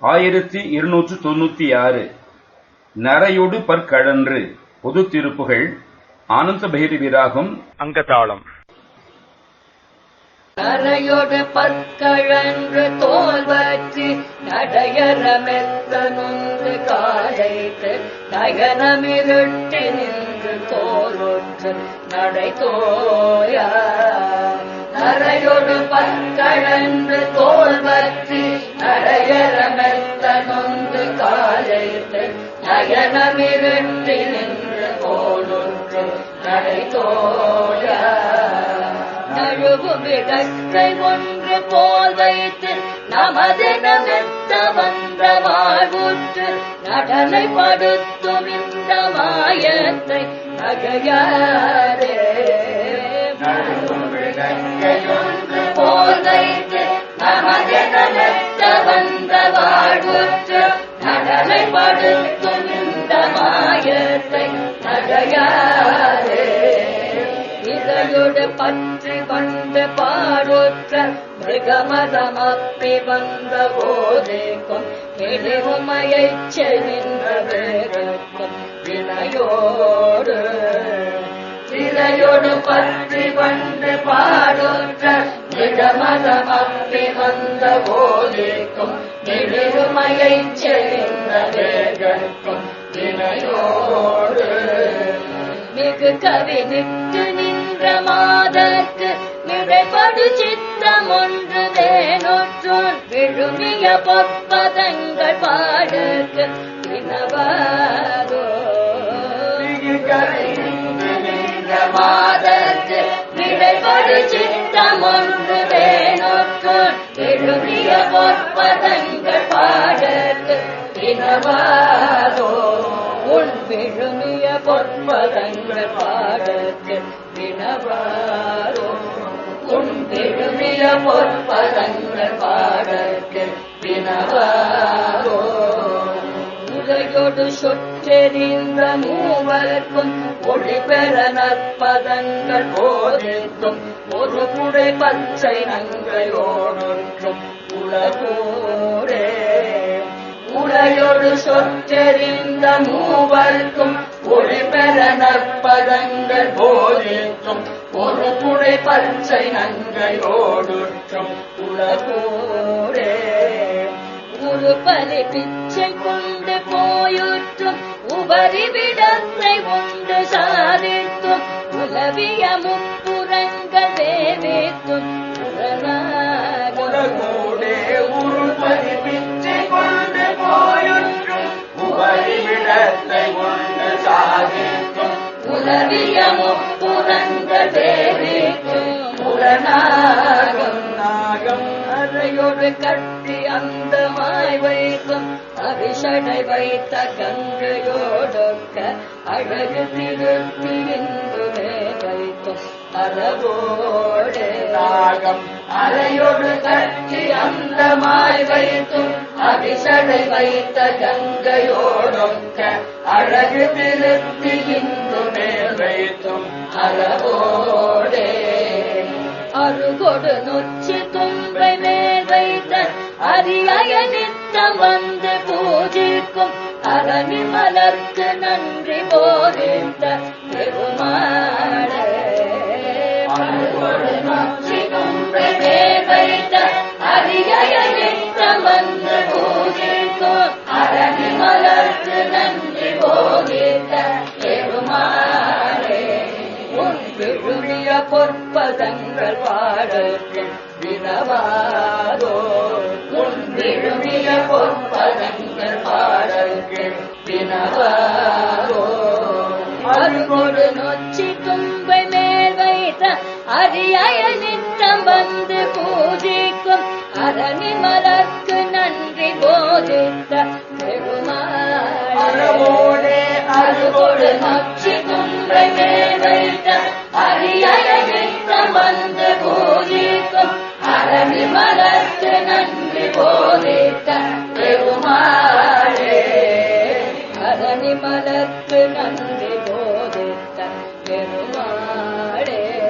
ஆயிரத்தி இருநூற்று தொண்ணூத்தி ஆறு. நரையொடு பற்கழன்று. பொது திருப்புகள். ஆனந்த பைரவி ராகம் அங்கதாளம். நரையொடு பற்கழன்று தோல் மெத்த நொந்து காலைத்து நயனமிருட்டி நின்று தோலுற்று நடை தோயா நரையொடு பற்கழன்று தோல் நடையற நயனமிருட்டி நின்று தோலுற்று நடை தோழ நழுவு விடக்கை ஒன்று போல் வைத்து நமதெனமெத்த வந்த வாழ்வுற்று நடனை படுத்தும் இந்த மாயத்தை நகையாரே போல் வைத்து நமதெனமெத்த வந்த வாழ்வுற்று நடனை இதழோடு பற்றி வந்த பாடுற்ற மிருகமதமப்பி வந்த போதேக்கும் இடிவுமையை சென்ற வேகக்கும் வினையோடு திரையோடு பற்றி வந்து பாடுற்ற மிருகமதமப்பி வந்த போதேக்கும் இடிவுமையை சென்ற வேகக்கும் வினையோடு. மிகு கவி நிற்று பிரமாதற்கு மிடைபடு சித்தம் ஒன்று வேணுற்றோன் விழுமிய பொற்பதங்கள் பாடுக்கு வினவாதோ. மாதற்கு மிடைபடு சித்தம் ஒன்று வேணுற்றோன் விழுமிய பொற்பதங்கள் பாடுக்கு வினவாதோ. உன் விழுமிய பொற்பதங்கள் பொற்பதங்கள் பாடத்து வினவாரோ உலகொடு சுற்றெறிந்த மூவருக்கும் ஒளி பெற நற்பதங்கள் போதிருக்கும் ஒரு புடை பச்சை நங்கையோடொன்றும் உலகோரே உடையொடு சொற்றெறிந்த மூவருக்கும் ஒளி பெற நற்பதங்கள் போ போதிக்கும் ஒரு புடை பச்சை நங்கையோடுற்றும் உலகோரே ஒரு பலி பிச்சை கொண்டு போயுற்றும். உபரி விடத்தை உண்டு சாதித்தும். உலவிய முப்புறங்கள் தேவே அறையொரு கட்டி அந்தமாய் வைக்கும் அபிஷடை வைத்த கங்கையோடொக்க அழகு திருத்தி இந்துமே வைக்கும் அறவோடே நாகம். அறையொரு கட்டி அந்தமாய் வைத்தும் அபிஷடை வைத்த கங்கையோடொக்க அழகு திருத்தி இந்துமே வைத்தும் அறவோடே. அருகொடு நொச்சி நித்தம் வந்து பூஜிக்கும் அரணி மலர்க்கு நன்றி போகின்ற பெருமாளே. அருகொடு வைத்த அரியய வந்து பூஜிக்கும் அரணி மலர்க்கு நன்றி போகின்ற பெருமாளே. உன் விழுமிய பொற்பதங்கள் பாடற்கு வினவா இனிய பொற்பதங்கள் பாடல்கள் வினவாரோ அருகொரு நொச்சி தும்பை மேல் வைத்த வைத்த மலர்த்து நன்றி போதித்த பெருமாளே.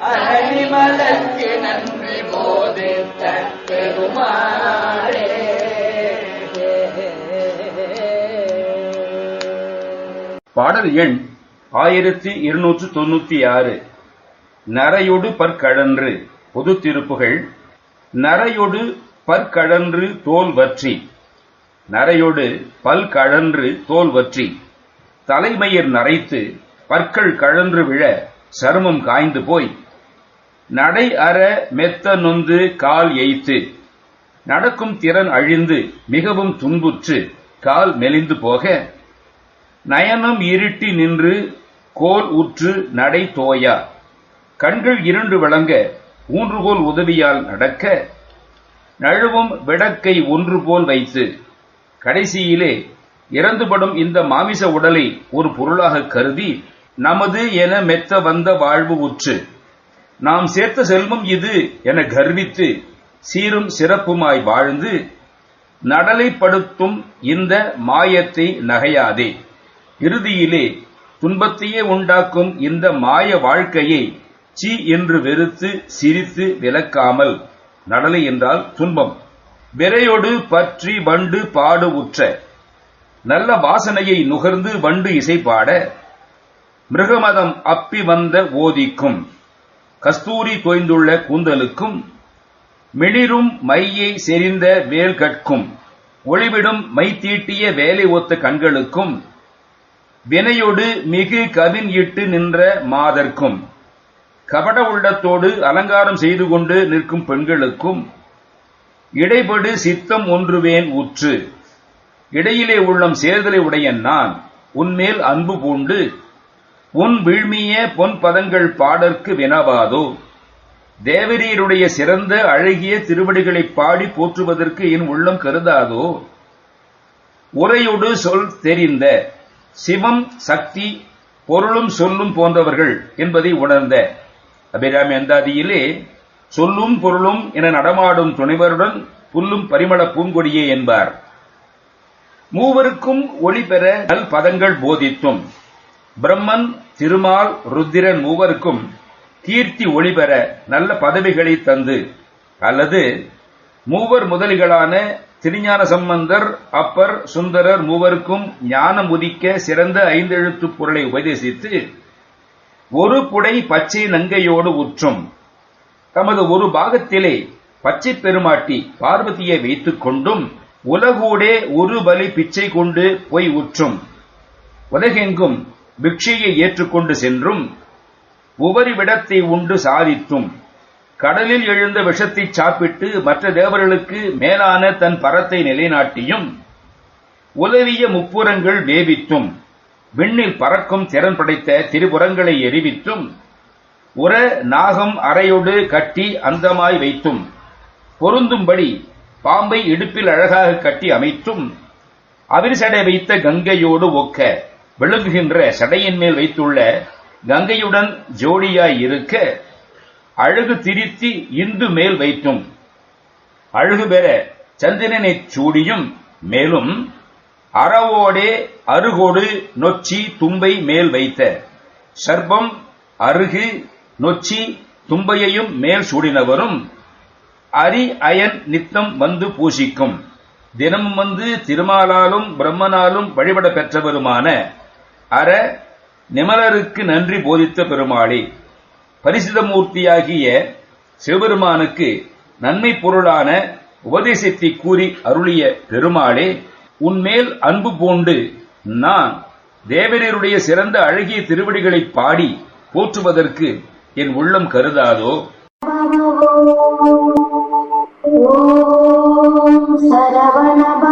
அரணி மலர்த்து நன்றி போதித்த பெருமாளே. பாடல் எண் ஆயிரத்தி இருநூற்று தொண்ணூத்தி ஆறு. நரையொடு பற்கழன்று. பொது திருப்புகள். நரையொடு பற்கழன்று தோல் வற்றி. நரையொடு பல் கழன்று தோல் வற்றி. தலைமயிர் நரைத்து பற்கள் கழன்று விழ சருமம் காய்ந்து போய் நடை அற மெத்த நொந்து கால் எய்த்து நடக்கும் திறன் அழிந்து மிகவும் துன்புற்று கால் மெலிந்து போக நயனம் இருட்டி நின்று கோல் உற்று நடை தோயா கண்கள் இருண்டு விளங்க ஊன்றுகோல் உதவியால் நடக்க நழுவும் விடக்கை ஒன்று போல் வைத்து கடைசியிலே இறந்துபடும் இந்த மாமிச உடலை ஒரு பொருளாக கருதி நமது என மெத்த வந்த வாழ்வு உற்று. நாம் சேர்த்த செல்வம் இது என கர்வித்து சீரும் சிறப்புமாய் வாழ்ந்து நடலைப்படுத்தும் இந்த மாயத்தை நகையாதே. இறுதியிலே துன்பத்தையே உண்டாக்கும் இந்த மாய வாழ்க்கையை சி என்று வெறுத்து சிரித்து விலக்காமல் நடலை என்றால் துன்பம். விரையொடு பற்றி வண்டு பாடு உற்ற. நல்ல வாசனையை நுகர்ந்து வண்டு இசைப்பாட மிருகமதம் அப்பி வந்த ஓதிக்கும். கஸ்தூரி தோய்ந்துள்ள கூந்தலுக்கும் மிளிரும் மையை செறிந்த வேல் கற்கும். ஒளிவிடும் மை தீட்டிய வேலை ஒத்த கண்களுக்கும் வினையொடு மிகு கவின் இட்டு நின்ற மாதர்க்கும். கபட உள்ளத்தோடு அலங்காரம் செய்து கொண்டு நிற்கும் பெண்களுக்கும் இடைபடு சித்தம் ஒன்றுவேன் உற்று இடையிலே உள்ளம் சேர்தலை உடைய நான். உன்மேல் அன்பு பூண்டு. உன் வீழ்மிய பொன் பதங்கள் பாடற்கு வினவாதோ. தேவரீருடைய சிறந்த அழகிய திருவடிகளை பாடி போற்றுவதற்கு என் உள்ளம் கருதாதோ. உரையொடு சொல் தெரிந்த சிவம் சக்தி பொருளும் சொல்லும் போன்றவர்கள் என்பதை உணர்ந்த அபிராமி அந்தாதியிலே சொல்லும் பொருளும் என நடமாடும் துணைவருடன் புல்லும் பரிமள பூங்கொடியே என்பார். மூவருக்கும் ஒளி பெற நல் பதங்கள் போதித்தும். பிரம்மன் திருமால் ருத்திரன் மூவருக்கும் கீர்த்தி ஒளிபெற நல்ல பதவிகளை தந்து அல்லது மூவர் முதலிகளான திருஞான சம்பந்தர் அப்பர் சுந்தரர் மூவருக்கும் ஞானம் உதிக்க சிறந்த ஐந்தெழுத்துப் பொருளை உபதேசித்து ஒரு புடை பச்சை நங்கையோடு உற்றும். தமது ஒரு பாகத்திலே பச்சை பெருமாட்டி பார்வதியை வைத்துக் கொண்டும் உலகூடே ஒரு பலி பிச்சை கொண்டு போய் உற்றும். உலகெங்கும் பிக்ஷையை ஏற்றுக்கொண்டு சென்றும் உபரி விடத்தை உண்டு சாதித்தும். கடலில் எழுந்த விஷத்தை சாப்பிட்டு மற்ற தேவர்களுக்கு மேலான தன் பரத்தை நிலைநாட்டியும் உலவிய முப்புறங்கள் வேவித்தும் விண்ணில் பறக்கும் திறன் படைத்த திருபுறங்களை எரிவித்தும் உர நாகம் அறையோடு கட்டி அந்தமாய் வைத்தும். பொருந்தும்படி பாம்பை இடுப்பில் அழகாக கட்டி அமைத்தும் அவிர்சடை வைத்த கங்கையோடு ஒக்க விளங்குகின்ற சடையின் மேல் வைத்துள்ள கங்கையுடன் ஜோடியாய் இருக்க அழகு திரித்தி இந்து மேல் வைத்தும் அழகு பெற சந்திரனைச் சூடியும் மேலும் அறவோடே அருகோடு நொச்சி தும்பை மேல் வைத்த சர்பம் அருகு நொச்சி தும்பையையும் மேல் சூடினவரும் அரி அயன் நித்தம் வந்து பூசிக்கும். தினமும் வந்து திருமாலாலும் பிரம்மனாலும் வழிபட பெற்றவருமான அற நிமலருக்கு நன்றி போதித்த பெருமாளே. பரிசுதமூர்த்தியாகிய சிவபெருமானுக்கு நன்மை பொருளான உபதேசத்தை கூறி அருளிய பெருமாளே உன்மேல் அன்பு பூண்டு நான் தேவரீருடைய சிறந்த அழகிய திருவடிகளை பாடி போற்றுவதற்கு என் உள்ளம் கருதாதோ? ஓம் சரவணப